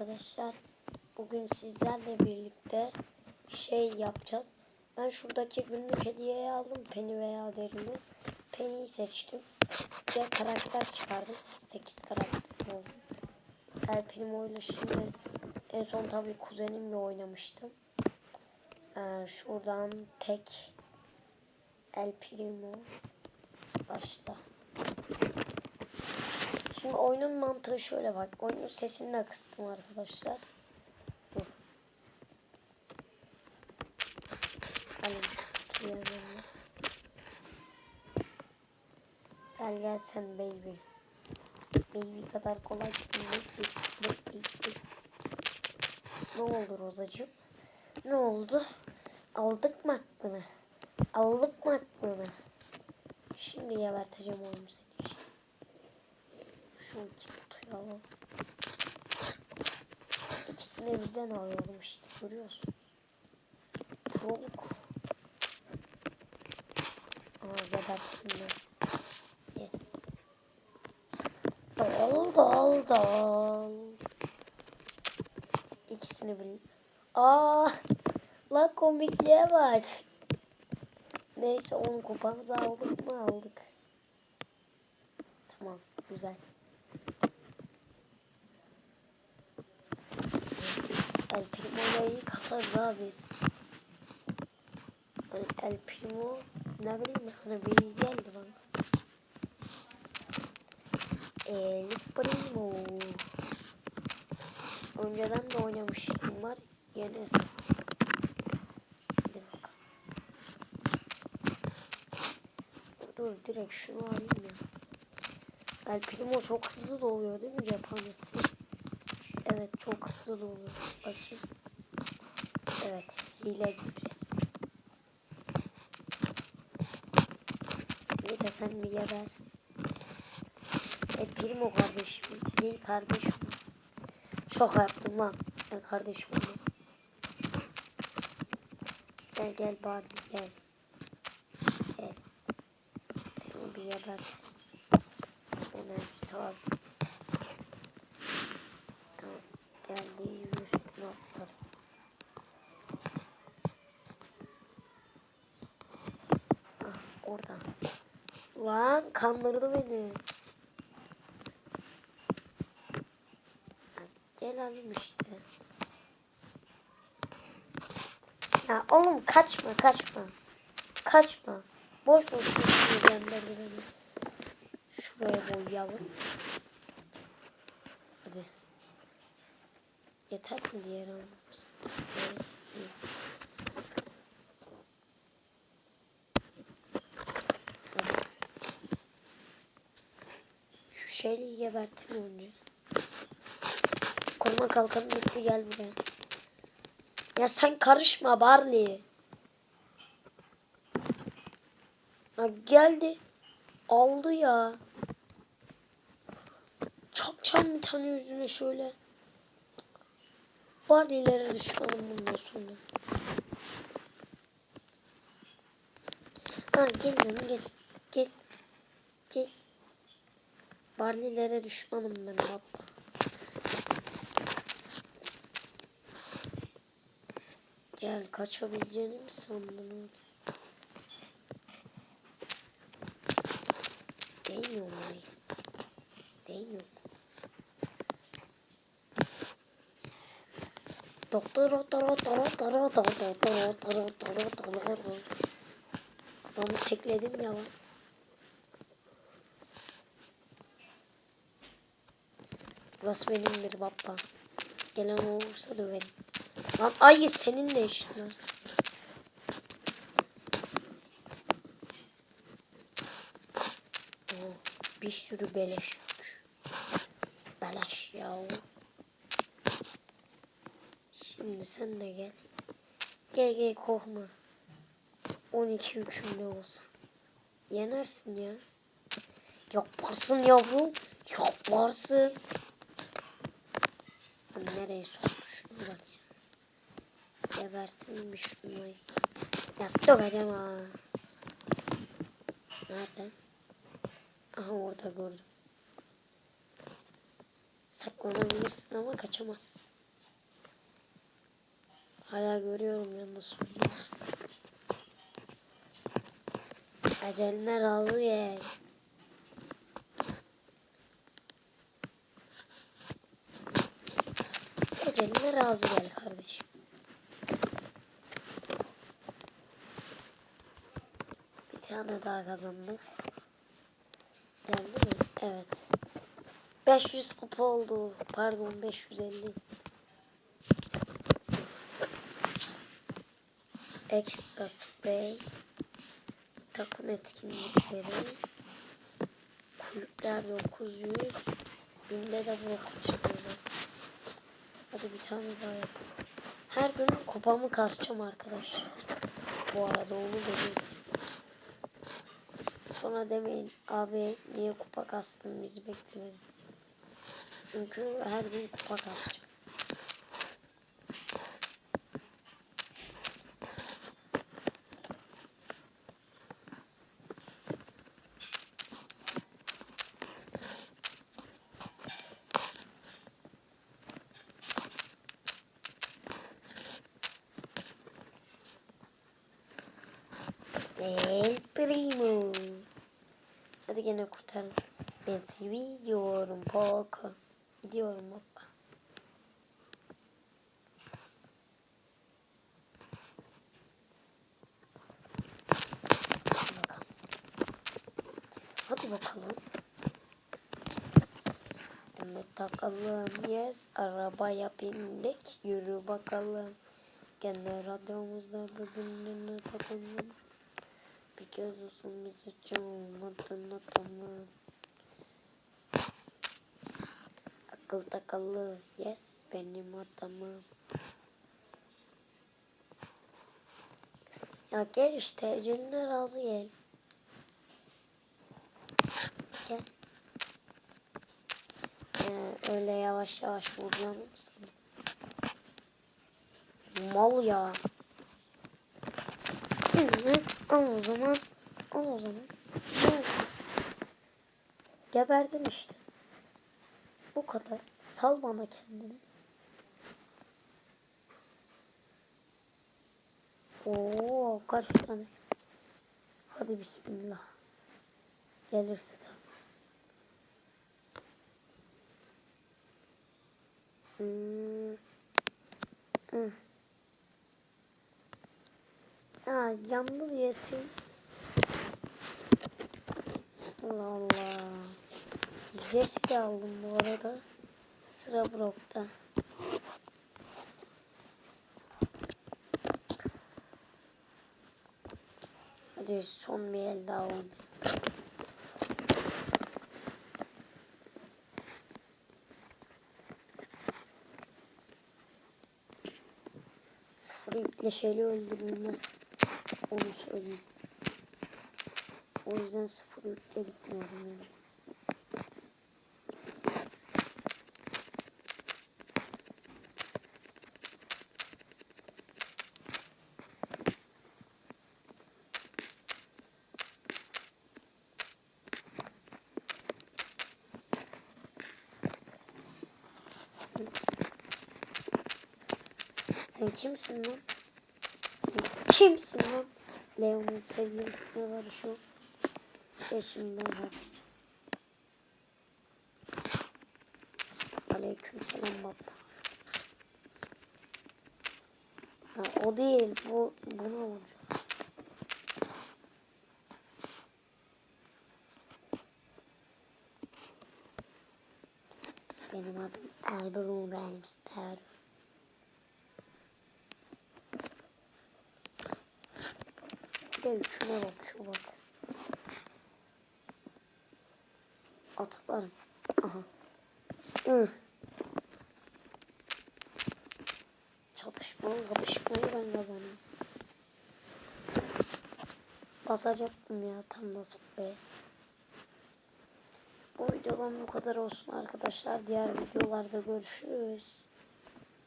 Arkadaşlar bugün sizlerle birlikte şey yapacağız. Ben şuradaki günlük hediyeyi aldım. Penny veya derimi. Penny'yi seçtim. Ve karakter çıkardım. 8 karakter oldu. El Primo ile şimdi en son tabii kuzenimle oynamıştım. Ee, şuradan tek El Primo başla. Şimdi oyunun mantığı şöyle bak. Oyunun sesini de kıstım arkadaşlar. Dur. Hani. Gel gel sen baby. Baby kadar kolay değil. Ne oldu Rozacığım? Ne oldu? Aldık mı aklını? Aldık mı aklını? Şimdi geberteceğim oğlum seni işte. Şu iki kutuyu alalım. İkisini birden alıyorum işte görüyorsun. Proluk. Aa geberttim de. Yes. Dal dal dal. İkisini bir. Aa, la komikliğe bak. Neyse onu kupamızı aldık mı aldık. Tamam güzel. El Primo'yla iyi kasarız ha biz. El, Primo ne bileyim hani bir iyi geldi bana. El Primo. Önceden de oynamıştım var. Yeni hesap. Dur direkt şunu alayım ya. El Primo çok hızlı doluyor değil mi cephanesi? Evet çok hızlı doluyor. Bakayım. Evet hile gibi resmen. Bir de sen bir geber. El Primo kardeşim. Değil kardeşim. Çok yaptım lan. Ben kardeşim. Gel gel Barbie gel. Gel. Seni bir geber. Tamam. Tamam. Geldi yüz notlar. Ah orada. Lan kandırdı beni. Gel alayım işte. Ya oğlum kaçma kaçma. Kaçma. Boş boş gönderdi beni. Şuraya boyayalım. Hadi. Yeter mi diğer almamız? Evet. iyi. Hadi. Şu şeyliği geberteyim önce. Koruma kalkanı bitti gel buraya. Ya sen karışma Barley. Ha geldi. Aldı ya. Çakacağım bir tane yüzüne şöyle. Barley'lere düşmanım bundan sonra. Ha gel lan gel. Gel. Gel. Barley'lere düşmanım ben baba. Gel kaçabileceğini mi sandın oğlum? Değmiyor muyuz? Değmiyor. Doktor doktor doktor doktor doktor doktor doktor doktor Adamı tekledim ya lan. Burası benimdir baba. Gelen olursa döverim. Lan ay senin ne işin var? Oo, bir sürü beleş yok. Beleş ya. Şimdi sen de gel. Gel gel korkma. 12 üçümde olsa. Yenersin ya. Yaparsın yavrum. Yaparsın. Lan nereye soktu şunu bak ya. Gebersin bir şunmayız. Ya döveceğim ha. Nerede? Aha orada gördüm. Saklanabilirsin ama kaçamazsın. Hala görüyorum yalnız. Eceline razı gel. Eceline razı gel kardeşim. Bir tane daha kazandık. Geldi mi? Evet. 500 kupa oldu. Pardon 550. Extra spray. Takım etkinlikleri. Kulüpler 900. Binde de bu çıkıyoruz. Hadi bir tane daha yapalım. Her gün kupamı kasacağım arkadaşlar. Bu arada onu belirteyim. Sonra demeyin abi niye kupa kastın bizi beklemedin. Çünkü her gün kupa kasacağım. El primo. Hadi gene kurtarın. Ben seviyorum Poco. Gidiyorum baba. Hadi bakalım. Demet takalım. Yes. Arabaya bindik. Yürü bakalım. Gene radyomuzda birbirine takalım. Bir kez olsun biz için olmadın adamı. Akıl takalı. Yes. Benim adamım. Ya gel işte. Eceline razı gel. Gel. Ee, öyle yavaş yavaş vuracağım sana. Mal ya. Hı. Al o zaman. Al o zaman. Geberdin işte. Bu kadar. Sal bana kendini. Oo kaç tane. Hadi bismillah. Gelirse tabii. Hmm. Hı. Ha yandı diyesin. Allah Allah. Jesse aldım bu arada. Sıra Brock'ta. Hadi son bir el daha oynayalım. Sıfır yükleşeli öldürülmez. Onu söyleyeyim. O yüzden sıfır yükle gitmiyorum yani. Sen kimsin lan? Sen kimsin lan? Leon'un sevgilisine barışıyor. Eşimden barışacağım. Aleyküm selam baba. Ha, o değil. Bu buna vuracağım. Benim adım Albert Ramstar. De üçüne bak. Atlarım. Aha. Hı. Çatışmalı kapışmayı ben kazanıyorum. Basacaktım ya tam da be. Bu videodan bu kadar olsun arkadaşlar. Diğer videolarda görüşürüz.